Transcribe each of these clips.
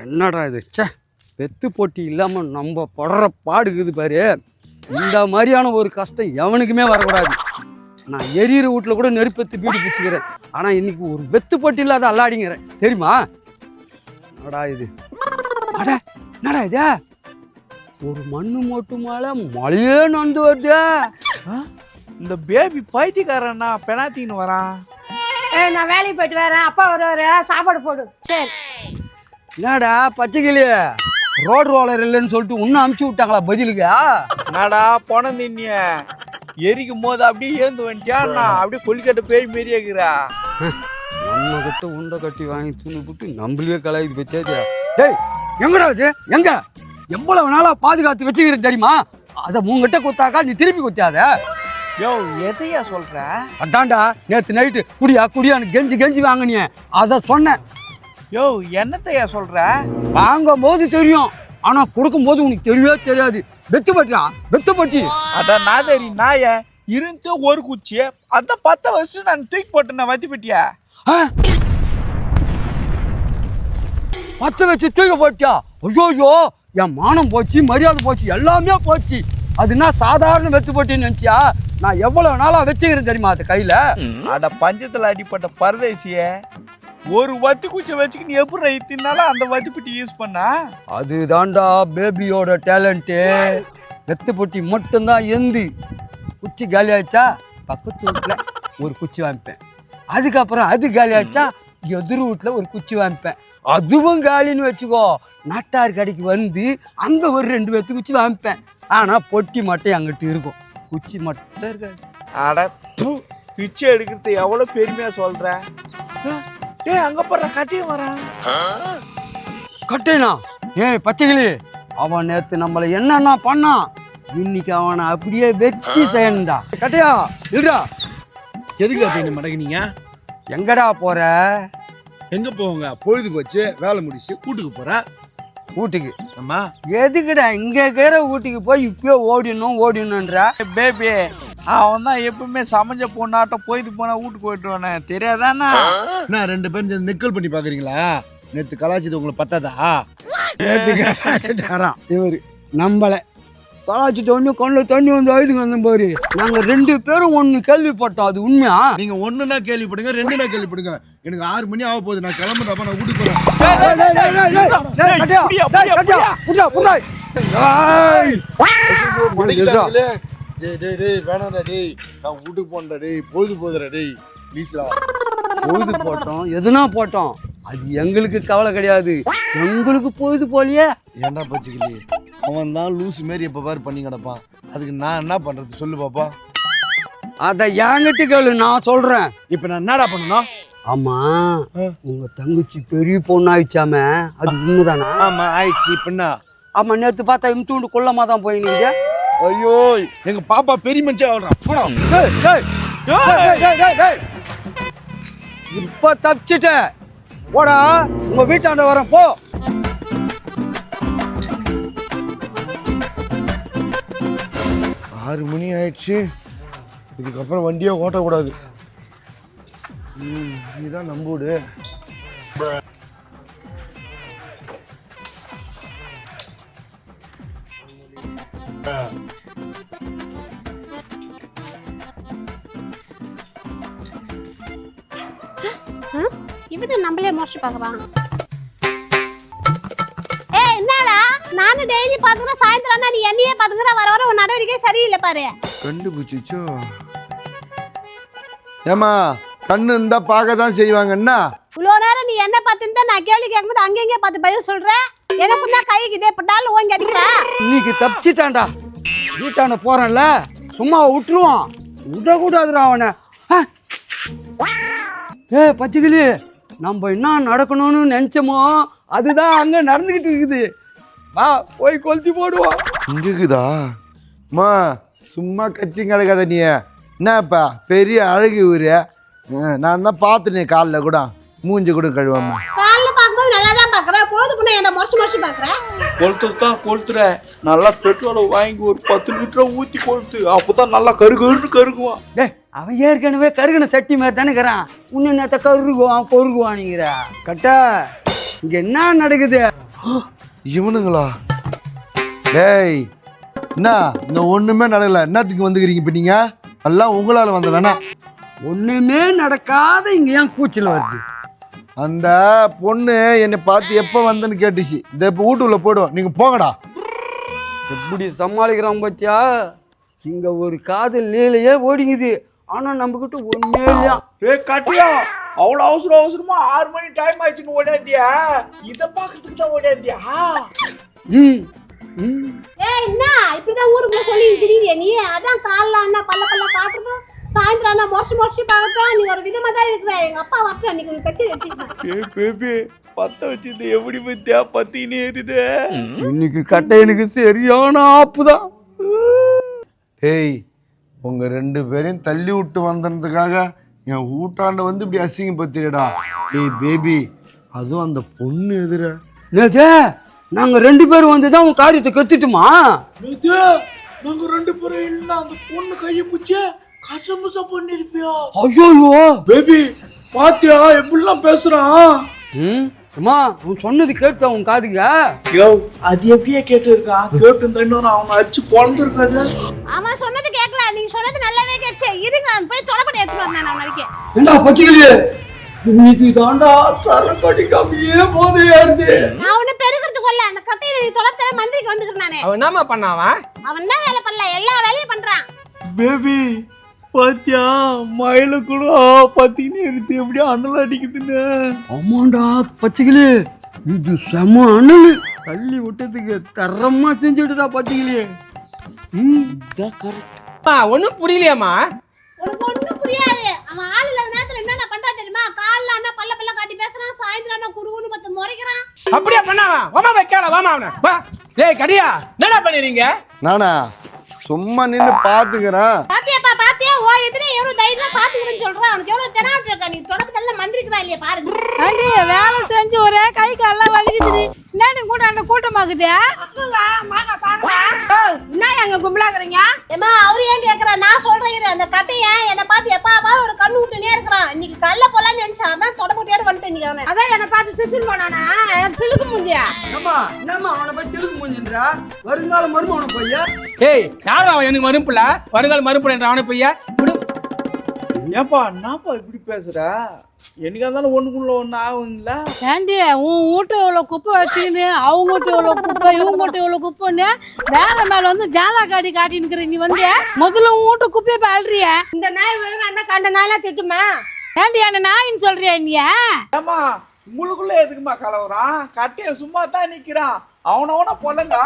என்னடா இது? ச்சே வெத்து போட்டி இல்லாமல் நம்ம படுற பாடுக்குது பாரு. இந்த மாதிரியான ஒரு கஷ்டம் எவனுக்குமே வரக்கூடாது. நான் எரியிற வீட்டில் கூட நெருப்பெத்து பீடி பிடிச்சிக்கிறேன் ஆனால் இன்னைக்கு ஒரு வெத்து போட்டி இல்லாத அல்லாடிங்கிறேன் தெரியுமா? என்னடா இது? அட என்னடா இது? ஒரு மண்ணு மொட்டு மேலே மழையே நந்து வருது. இந்த பேபி பைத்தியக்காரன்னா பெனாத்தின்னு வரான். நான் வேலைக்கு போயிட்டு வரேன். அப்பா வருவாரு. சாப்பாடு போடு. சரி. என்னடா பச்சைக்கிளி? ரோடு ரோலர் இல்லைன்னு சொல்லிட்டு இன்னும் அமுச்சு விட்டாங்களா பதிலுக்கு என்னடா பணம் தின்னிய? எரிக்கும் போது அப்படியே ஏந்து வந்துட்டியாண்ணா அப்படியே கொல்லிக்கட்ட பேய் மாரியே இருக்கிறா? நம்ம கிட்ட உண்டை கட்டி வாங்கி தூணி போட்டு நம்மளே கலாயுது பத்தியாச்சா டேய் எங்கடா வச்சு எங்க? எவ்வளவு நாளா பாதுகாத்து வச்சுக்கிறேன் தெரியுமா? அதை உங்ககிட்ட கொடுத்தாக்கா நீ திருப்பி கொடுத்தாத யோ எதையா சொல்ற? அதான்டா நேத்து நைட்டு குடியா குடியான்னு கெஞ்சி கெஞ்சி வாங்கினியே. அதை சொன்னேன். யோ என்னத்தையா சொல்ற? வாங்கும் போது தெரியும். ஆனா கொடுக்கும் போது உனக்கு தெரியவே தெரியாது. வெத்து பட்டியா வெத்து பட்டி அட நாதரி நாய. இருந்து ஒரு குச்சி அதான் பத்த வருஷம் நான் தூக்கி போட்டேன் வத்தி பெட்டியா? பத்த வச்சு தூக்க போட்டியா? ஐயோ என் மானம் போச்சு மரியாதை போச்சு எல்லாமே போச்சு. அதுனா சாதாரண வெத்து போட்டின்னு நினச்சியா? நான் எவ்வளவு நாளா வச்சுக்கிறேன் தெரியுமா அது கையில? அட பஞ்சத்துல அடிப்பட்ட பரதேசிய. ஒரு வத்தி குச்சி வச்சுக்கின்னு எப்படி இத்தினால அந்த வத்தி பெட்டி யூஸ் பண்ணா? அதுதான்டா பேபியோட டேலண்ட்டு வெத்து பொட்டி மட்டும்தான் எந்து. குச்சி காலி ஆயிடுச்சா? பக்கத்து வீட்டில் ஒரு குச்சி வாங்கிப்பேன். அதுக்கப்புறம் அது காலி ஆயிடுச்சா? எதிர் வீட்டில் ஒரு குச்சி வாங்கிப்பேன். அதுவும் காலின்னு வச்சுக்கோ. நாட்டார் கடைக்கு வந்து அங்கே ஒரு ரெண்டு பேர்த்து குச்சி வாங்கிப்பேன். ஆனால் பொட்டி மட்டும் அங்கிட்டு இருக்கும். குச்சி மட்டும் இருக்காது. அட பிச்சை எடுக்கிறது எவ்வளவு பெருமையா சொல்ற? ஆ, டேய் அங்க போடுற கட்டியும் வரான் கட்டேனா? ஏய் பச்சைக்கிளி. அவன் நேத்து நம்மளை என்னென்ன பண்ணான்? இன்னைக்கு அவனை அப்படியே வெச்சு செய்யணும்டா. கட்டையா? இல்லடா எதுக்கு அப்படின்னு மடங்குனீங்க எங்கடா போற? எங்க போவாங்க? பொழுது போச்சு வேலை முடிச்சு கூட்டுக்கு போறேன் வீட்டுக்கு. ஆமா. எதுக்குடா இங்க இருக்கிற வீட்டுக்கு போய் இப்பயோ ஓடிடணும் ஓடிடணுன்ற? பேபி அவன் தான் எப்பவுமே சமைஞ்ச பொண்ணாட்டம் போயிட்டு போனா வீட்டுக்கு போயிட்டு தெரியாதானா என்ன ரெண்டு பேரும் சேர்ந்து நிக்கல் பண்ணி பாக்குறீங்களா நேத்து கலாச்சிது உங்களுக்கு பத்தாதா ஏத்துக்கிறான் இவரு நம்மள கலாச்சிட்டு ஒன்று கண்ணில் தண்ணி வந்து அழுதுங்க வந்த பாரு நாங்க ரெண்டு பேரும் ஒன்று கேள்விப்பட்டோம் அது உண்மையா நீங்க ஒண்ணுனா கேள்விப்படுங்க ரெண்டுனா கேள்விப்படுங்க எனக்கு ஆறு மணி ஆக போகுது நான் கிளம்புறப்ப நான் வீட்டுக்கு போறேன் டேய், டேய், டேய், வேணாம்டா டேய். நான் வீட்டுக்கு போனடா டேய். பொழுது போகுதுடா டேய். ப்ளீஸ்டா பொழுது போட்டோம். எதுனா போட்டோம். அது எங்களுக்கு கவலை கிடையாது. எங்களுக்கு பொழுது போலியே. ஏன்டா பச்சுக்கலி அவன் தான் லூஸ் மாரி எப்ப பாரு பண்ணி கிடப்பான். அதுக்கு நான் என்ன பண்றது? சொல்லு பாப்பா. அதை என்கிட்ட கேளு நான் சொல்றேன். இப்ப நான் என்னடா பண்ணணும் ஆமா உங்க தங்கச்சி பெரிய பொண்ணாயிடுச்சாம அது உண்மைதானா? ஆமா ஆயிடுச்சு பின்னா ஆமா நேத்து பார்த்தா இம்தூண்டு கொள்ளமா தான் போய் ஐயோ எங்க பாப்பா பெரிய மனுஷன் ஆகுறான் போடா. டேய், டேய், டேய், டேய், டேய், டேய். இப்ப தப்பிச்சிட்ட. போடா உங்க வீட்டாண்ட வரேன் போ. ஆறு மணி ஆயிடுச்சு. இதுக்கப்புறம் வண்டியே ஓட்டக்கூடாது. ம், இதுதான் நம்பூடு இவரு நம்மளே முடிச்சு பார்க்கலாம் ஏய் என்னடா? நானும் டெய்லி பாத்துக்கிறேன் சாயந்தரம் நீ என்னையே பாத்துக்கிற வர வர உன் நடவடிக்கை சரியில்லை பாரு. கண்டுபிடிச்சிச்சோ? ஏமா கண்ணு இருந்தா பார்க்க தான் செய்வாங்கன்னா இவ்வளோ நேரம் நீ என்ன பார்த்துருந்தா நான் கேள்வி கேட்கும்போது அங்கங்கே பார்த்து பதில் சொல்றேன் எனக்கும் தான் கைக்கு இதே பட்டாலும் ஓங்கி அடிக்கிறேன் இன்னைக்கு தப்பிச்சிட்டான்டா. வீட்டாண்ட போறேன்ல. சும்மா விட்டுருவான். விடக்கூடாதுடா அவனை. ஏய் பச்சைக்கிளி நம்ம என்ன நடக்கணும்னு நினைச்சோமோ அதுதான் அங்க நடந்துகிட்டு இருக்குது. வா போய் கொளுத்தி போடுவோம். இங்க இருக்குதா? அம்மா சும்மா கத்தி கிடக்காத நீ. என்னப்பா பெரிய அழகு ஊரு. நான் தான் பார்த்துனேன் காலைல கூட. மூஞ்சி கூட கழுவாம. பொழுது பண்ண என்ன முறைச்சு முறைச்சு பார்க்குறேன் கொளுத்து தான் கொளுத்துற. நல்லா பெட்ரோலை வாங்கி ஒரு பத்து லிட்டரை ஊத்தி கொளுத்து. அப்பதான் நல்லா கரு கருன்னு கருகுவான். டேய் அவன் ஏற்கனவே கருகின சட்டி மாதிரி தானே இருக்கிறான். இன்னும் நேத்த கருகுவான் கொருகுவானுங்கிற கட்ட இங்க என்ன நடக்குது? இவனுங்களா? டேய் என்ன? இந்த ஒண்ணுமே நடக்கல. என்னத்துக்கு வந்துக்கிறீங்க இப்போ நீங்க? எல்லாம் உங்களால வந்த வேணா ஒண்ணுமே நடக்காத இங்க ஏன் கூச்சல் வருது? அந்த பொண்ணு என்னை பார்த்து எப்போ வந்தேன்னு கேட்டுச்சு. இந்த இப்போ வீட்டுக்குள்ள போயிடும் நீங்க போங்கடா. எப்படி சமாளிக்கிறான் பாத்தியா? இங்க ஒரு காதல் லீலையே ஓடிங்குது ஆனா நம்ம கிட்ட ஒண்ணே இல்லையா? ஏய் கட்டியா அவ்வளோ அவசரம் அவசரமா ஆறு மணி டைம் ஆயிடுச்சுன்னு ஓடியாந்தியா? இதை பார்க்கறதுக்கு தான் ஓடியாந்தியா? ம். ம் ஏய் என்ன? இப்படிதான் ஊருக்குள்ள சொல்லி திரியுறிய நீ அதான் காலைல அண்ணா பல்ல பல்ல காட்டுறது? சாயந்தரம் அண்ணா மோசி மோசி பார்க்கறதா நீ ஒரு விதமா தான் இருக்கிற. எங்க அப்பா வரட்டும் அன்னைக்கு ஒரு கச்சேரி வச்சிருக்கேன் பேபி பத்த வச்சது எப்படி பத்தியா பத்தினே இருக்குது இன்னைக்கு கட்டை எனக்கு சரியான ஆப்பு தான் ஏய் உங்க ரெண்டு பேரையும் தள்ளி விட்டு வந்ததுக்காக என் வீட்டாண்ட வந்து இப்படி அசிங்கப்படுத்திடா ஏய் பேபி அதுவும் அந்த பொண்ணு எதிர? நேதே நாங்க ரெண்டு பேரும் வந்து தான் உன் காரியத்தை கத்துட்டுமா? நேத்து, நாங்க ரெண்டு பேரும் இல்ல அந்த பொண்ணு கையை பிடிச்ச கசமுசா பண்ணிருப்பியா? ஐயோ பேபி பாத்தியா? எப்படிலாம் பேசுறான்? ம் அம்மா அவன் சொன்னது கேட்டா உன் காதுங்க யோ. அது எப்படியே கேட்டு இருக்கான் கேட்டு இன்னொரு அவனை அடிச்சு பொழந்திருக்காது அவன் சொன்னது கேட்கல. நீங்க சொன்னது நல்லாவே கேட்டுச்சு. இருங்க போய் தொடப்படி எடுத்துட்டு வந்தேன் நான் நாளைக்கு ஏண்டா பச்சிக்கலையே இன்னைக்கு தாண்டா சரக்கு அடிக்காமையே போதையா இருந்து நான் ஒண்ணு பெருக்கிறதுக்கு கொல்ல அந்த கட்டையில நீ தொடப்பத்தல மந்திரிக்கு வந்துக்கிறேன் நானே அவன் என்னம்மா பண்ணாவன் அவன் தான் வேலை பண்ணல. எல்லா வேலையும் பண்றான். பேபி பாத்தியா மயில கூட பத்தினே இருக்கு. எப்படி அண்ணல் அடிக்குதுன்னு. ஆமாண்டா பச்சைக்கிளி. இது செம அனல். தள்ளி விட்டதுக்கு தரமா செஞ்சுட்டுடா பச்சைக்கிளி ம் ஒன்றும் புரியலையாம்மா? உனக்கு ஒண்ணும் புரியாது. அவன் ஆள் இல்லாத நேரத்துல என்னென்ன பண்றா தெரியுமா? காலைல அண்ணா பல்ல பல்ல காட்டி பேசுறான் சாயந்தரம் அண்ணா குருகுன்னு பத்து முறைக்கிறான். அப்படியே பண்ணாவன் வாமா வைக்கல வாமா அவனை. வா. டேய் கடியா என்னடா பண்ணிடுறீங்க நானா சும்மா நின்று பார்த்துக்கிறேன் பாத்தியாப்பா பாத்தியா ஓ எதுனே எவ்வளவு தைரியமா பாத்துக்கிறேன்னு சொல்றான் அவனுக்கு எவ்வளவு தினாட்டு இருக்கா நீ இல்லையா? பாருங்க. ஆண்டி வேலை செஞ்சு ஒரே கை காலெல்லாம் வலிக்குதுடி. என்னடி கூட அந்த கூட்டமாக்குது என்ன எங்க கும்பலாக்குறீங்க? ஏமா அவரு ஏன் கேக்குறா நான் சொல்றேன் இரு அந்த கட்டைய என்னை பார்த்து எப்பா பாரு ஒரு கண்ணு விட்டுனே இருக்கிறான். இன்னைக்கு கல்ல போலான்னு நினைச்சான். அதான் தொடப்பட்டியோட வந்துட்டு இன்னைக்கு அவனை. அதான் என்ன பார்த்து சிரிச்சுன்னு போனானா? சிலுக்கு முந்தியா என்னம்மா என்னம்மா அவனை போய் சிலுக்கு முடிஞ்சுன்றா வருங்கால மருமவனை பையா ஏய் யார் அவன்? எனக்கு மறுப்புல வருங்கால் மறுப்புல அவனை பையா ஏன்பா என்னப்பா இப்படி பேசுற? என்னைக்கா இருந்தாலும் ஒண்ணுக்குள்ள ஒண்ணு ஆகுங்களா? ஏண்டி உன் வீட்டு இவ்வளோ குப்பை வச்சுக்கின்னு அவங்க வீட்டு இவ்வளோ குப்பை இவங்க வீட்டு இவ்வளோ குப்பைன்னு வேலை மேல வந்து ஜாலா காட்டி காட்டின்னு நீ வந்து முதல்ல உன் வீட்டு குப்பையை போய் அழுறிய இந்த நாய் ஒழுங்கா அந்த கண்ட நாயெல்லாம் திட்டுமா? ஏண்டி என்ன நாயின்னு சொல்றியா நீ ஏமா உங்களுக்குள்ள எதுக்குமா கலவரம்? கட்டைய சும்மா தான் நிக்கிறான். அவனவன பொலங்க?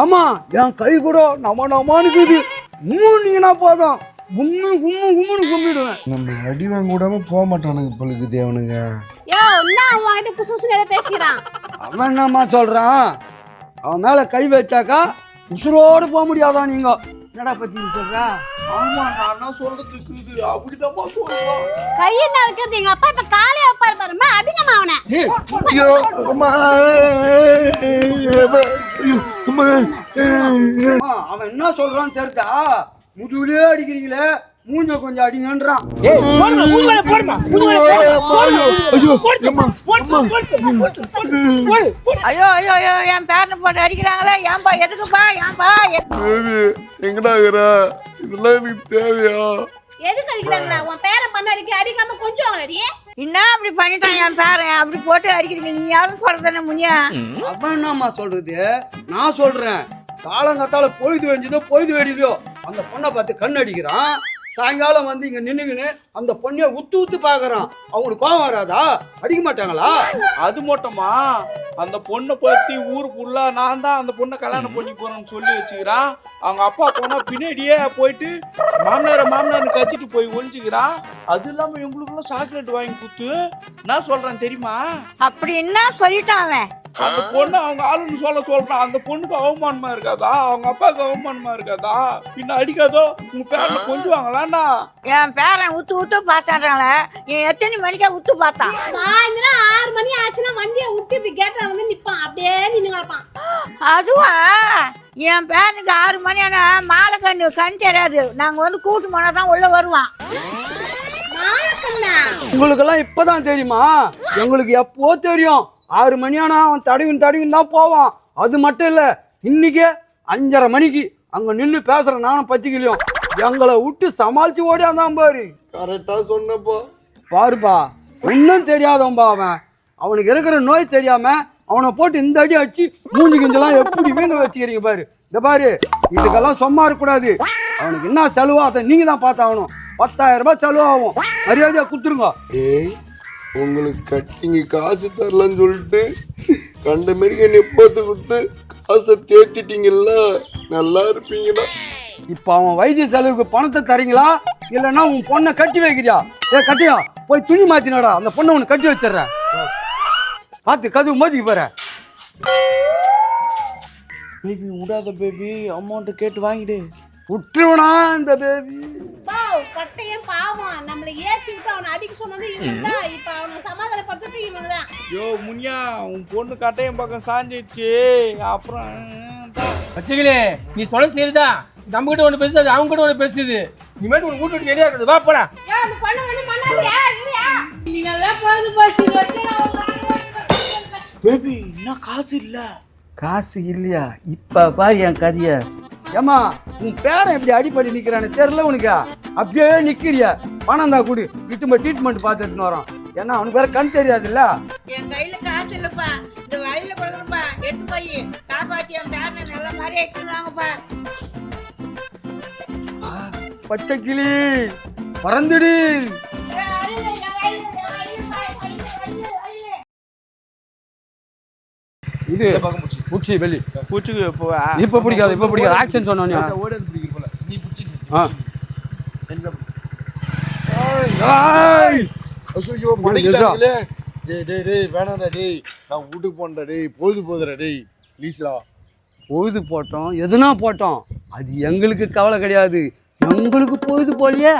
ஏமா என் கை கூட நம நமானுக்குது உம்முனீங்கன்னா போதும் கும்மு கும்மு கும்முன்னு கும்பிடுவேன். நம்ம அடி வாங்க விடாம போக மாட்டானுங்க பழுக்கு தேவனுங்க. என்ன அவன் வாங்கிட்டு குசு குசுன்னு ஏதோ பேசிக்கிறான். அவன் என்னம்மா சொல்றான்? அவன் மேல கை வச்சாக்கா உசுரோடு போக முடியாதா நீங்க? என்னடா பத்தி நீ சொல்ற? ஆமா நான் என்ன சொல்றதுக்கு இது அப்படிதான்ப்பா சொல்றோம் கை என்ன வைக்கிறது எங்க அப்பா இப்ப காலையே வைப்பாரு பாருமா அடிங்கம்மா அவனை. ஐயோ அம்மா ஐயோ, அம்மா. அம்மா, அவன் என்ன சொல்றான்னு தெரிஞ்சா முதுகுலயே அடிக்கிறீங்களே மூஞ்ச கொஞ்சம் அடிங்கன்றான். ஏய் போடுமா மூஞ்சி போடுமா ஐயோ அம்மா போடு போடு ஐயோ ஐயோ ஐயோ என் பேரனை போட்டு அடிக்கிறாங்களே ஏன்பா எதுக்குப்பா ஏன்பா பேபி எங்கடா இருக்கிற? இதெல்லாம் எனக்கு தேவையா? எதுக்கு அடிக்கிறாங்களா? உன் பேரை பண்ண அடிக்க அடிக்காம கொஞ்சம் அவனடி என்ன அப்படி பண்ணிட்டான் என் பேரன்? அப்படி போட்டு அடிக்கிறீங்க நீ யாரும் சொல்றதானே முனியா? அவன் என்னம்மா சொல்றது? நான் சொல்றேன். காலங்காத்தால பொழுது வேண்டியதோ பொழுது வேண்டியதோ அந்த பொண்ணை பார்த்து கண் அடிக்கிறான். சாயங்காலம் வந்து இங்க நின்னுக்கின்னு அந்த பொண்ணைய உத்து உத்து பாக்குறான் அவங்களுக்கு கோவம் வராதா? அடிக்க மாட்டாங்களா? அது மட்டுமா? அந்த பொண்ணை பத்தி ஊர் ஃபுல்லா நான் தான் அந்த பொண்ணை கல்யாணம் பண்ணி போறேன்னு சொல்லி வச்சுக்கிறான். அவங்க அப்பா போனா பின்னாடியே போயிட்டு மாமனார மாமனார்னு கத்திட்டு போய் ஒழிஞ்சுக்கிறான் அது இல்லாம இவங்களுக்குள்ள சாக்லேட் வாங்கி கொடுத்து நான் சொல்றேன் தெரியுமா? அப்படி என்ன சொல்லிட்டான் அவன்? அந்த பொண்ணு அவங்க ஆளுன்னு சொல்ல சொல்றான் அந்த பொண்ணுக்கு அவமானமா இருக்காதா? அவங்க அப்பாவுக்கு அவமானமா இருக்காதா? பின்ன அடிக்காதோ? உங்க பேரனை கொஞ்சுவாங்களாண்ணா? என் பேரன் உத்து உத்து பார்த்தாங்களே என் எத்தனை மணிக்கா உத்து பார்த்தான்? சாயந்தரம் ஆறு மணி ஆச்சுன்னா வண்டியை விட்டு இப்படி கேட்டா வந்து நிப்பான். அப்படியே நின்னு கிடப்பான். அதுவா? என் பேரனுக்கு ஆறு மணி ஆனா மாலை கண்ணு கண் தெரியாது. நாங்க வந்து கூட்டு போனா தான் உள்ள வருவான். உங்களுக்கெல்லாம் இப்பதான் தெரியுமா? எங்களுக்கு எப்போ தெரியும்? ஆறு மணி ஆனா அவன் தடவின் தடவின் தான் போவான். அது மட்டும் இல்லை இன்னைக்கு அஞ்சரை மணிக்கு அங்கே நின்று பேசுகிற நானும் பச்சைக்கிளியும் எங்களை விட்டு சமாளித்து ஓடியாந்தான் பாரு. கரெக்டா சொன்னப்பா பாருப்பா ஒன்றும் தெரியாதவன்பா அவன். அவனுக்கு இருக்கிற நோய் தெரியாம அவனை போட்டு இந்த அடி அடிச்சு மூஞ்சி கிஞ்செல்லாம் எப்படி வீங்க வச்சுக்கிறீங்க பாரு. இந்த பாரு இதுக்கெல்லாம் சும்மா இருக்கக்கூடாது. அவனுக்கு என்ன செலவோ அதை நீங்க தான் பார்த்தாகணும். பத்தாயிரம் ரூபாய் செலவாகும். மரியாதையா கொடுத்துருங்க. ஏய் உங்களுக்கு கட்டிங்க காசு தரலன்னு சொல்லிட்டு கண்ட மாரி என்னை பார்த்து கொடுத்து காசை தேத்திட்டீங்கல்ல நல்லா இருப்பீங்கடா. இப்போ அவன் வைத்திய செலவுக்கு பணத்தை தரீங்களா? இல்லைன்னா உன் பொண்ணை கட்டி வைக்கிறியா? ஏ கட்டியா? போய் துணி மாத்தினடா அந்த பொண்ணை உனக்கு கட்டி வச்சிடுறேன். பார்த்து கதவு மோதிக்கு போற. பேபி விடாத பேபி அமௌண்ட்டை கேட்டு வாங்கிடு. விட்டுருவனா இந்த பேபி பாவ் கட்டையும் பாவம். நம்மளை ஏத்தி விட்டு அவனை அடிக்க சொன்னது இவன் தான் இப்ப அவனை சமாதானப்படுத்துறது இவங்க தான் யோ முனியா உன் பொண்ணு கட்டையும் பக்கம் சாஞ்சிடுச்சு. அப்புறம் தான். பச்சைகளே நீ சொல்ல சரிதான் நம்ம கிட்ட ஒன்று பேசுது அவங்க கிட்ட ஒன்று பேசுது. இனிமேட்டு உன் வீட்டு ரெடியாக இருக்கணும் வா போடா. நீ நல்லா பொழுது பேபி என்ன காசு இல்லை. காசு இல்லையா? இப்ப பாரு என் கதைய. ஏமா உன் பேரன் எப்படி அடிப்படி நிக்கிறான்னு தெரியல உனக்கு. அப்படியே நிக்கிறிய. பணம் தான் கொடு. இட்டுமா ட்ரீட்மெண்ட் பார்த்துட்டு வரோம். ஏன்னா அவனுக்கு வேற கண் தெரியாதுல்ல? என் கையில காசு இல்லப்பா. இந்த வழியில கொடுக்குறப்பா எடுத்து போய் காப்பாத்தி என் பேரனை நல்ல மாதிரி எடுத்துட்டு வாங்கப்பா. பச்சை கிளி. பறந்துடு. இது பூச்சி வெள்ளி. பூச்சிக்கு இப்போ இப்ப பிடிக்காது இப்ப பிடிக்காது. ஆக்ஷன் பிடிச்சி ஆ. ஐயோ மடக்கிட்டாங்களே. டேய் டேய் டேய் வேணாம்டா டேய். நான் வீட்டுக்கு போனடா டேய். பொழுது போதுடா டேய். ப்ளீஸ்டா பொழுது போட்டோம். எதுனா போட்டோம். அது எங்களுக்கு கவலை கிடையாது. எங்களுக்கு பொழுது போலியே.